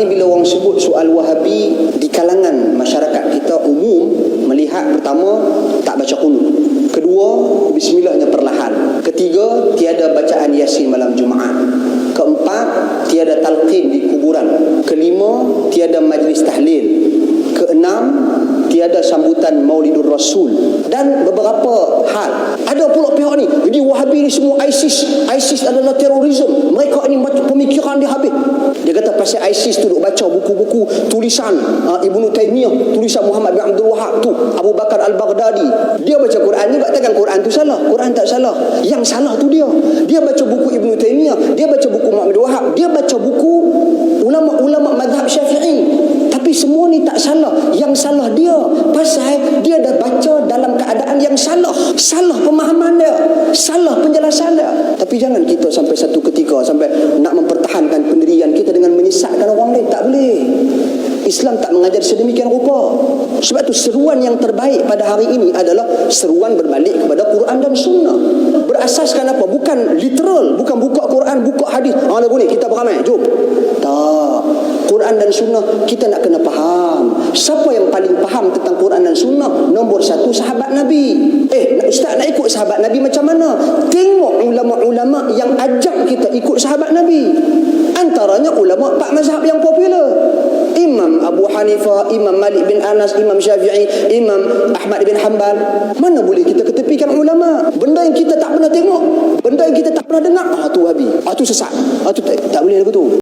ni bila orang sebut soal Wahabi di kalangan masyarakat kita umum melihat pertama tak baca kunut. Kedua, bismillahnya perlahan. Ketiga, tiada bacaan Yasin malam Jumaat. Keempat, tiada talqin di kuburan. Kelima, tiada sambutan Maulidur Rasul dan beberapa hal. Ada pula pihak ni, jadi Wahabi ni semua ISIS. ISIS adalah terorisme. Mereka ni pemikiran dia habis. Dia kata pasal ISIS tu duk baca buku-buku tulisan uh, Ibnu Taimiyah, tulisan Muhammad bin Abdul Wahab tu, Abu Bakar Al-Baghdadi. Dia baca Quran ni katakan Quran tu salah. Quran tak salah. Yang salah tu dia. Dia baca buku Ibnu Taimiyah, dia baca buku Muhammad bin Wahab, dia baca buku ulama-ulama mazhab Syafi'i. Tapi semua ni tak salah. Yang pasal dia dah baca dalam keadaan yang salah. Salah pemahaman dia. Salah penjelasan dia. Tapi jangan kita sampai satu ketika sampai nak mempertahankan pendirian kita dengan menyesatkan orang lain. Tak boleh. Islam tak mengajar sedemikian rupa. Sebab tu seruan yang terbaik pada hari ini adalah seruan berbalik kepada Quran dan Sunnah. Berasaskan apa? Bukan literal. Bukan buka Quran, buka hadis. Ha, ni kita beramai. Jom. Tak. Quran dan Sunnah kita nak kena faham. Siapa yang paling faham tentang Quran dan Sunnah? Nombor satu sahabat Nabi. Eh, Ustaz nak ikut sahabat Nabi macam mana? Tengok ulama-ulama yang ajak kita ikut sahabat Nabi. Antaranya ulama empat mazhab yang popular. Imam Abu Hanifah, Imam Malik bin Anas, Imam Syafi'i, Imam Ahmad bin Hanbal. Mana boleh kita ketepikan ulama? Benda yang kita tak pernah tengok, benda yang kita tak pernah dengar, ah tu Wahabi. Ah tu sesat. Ah tu tak, tak boleh lagu tu.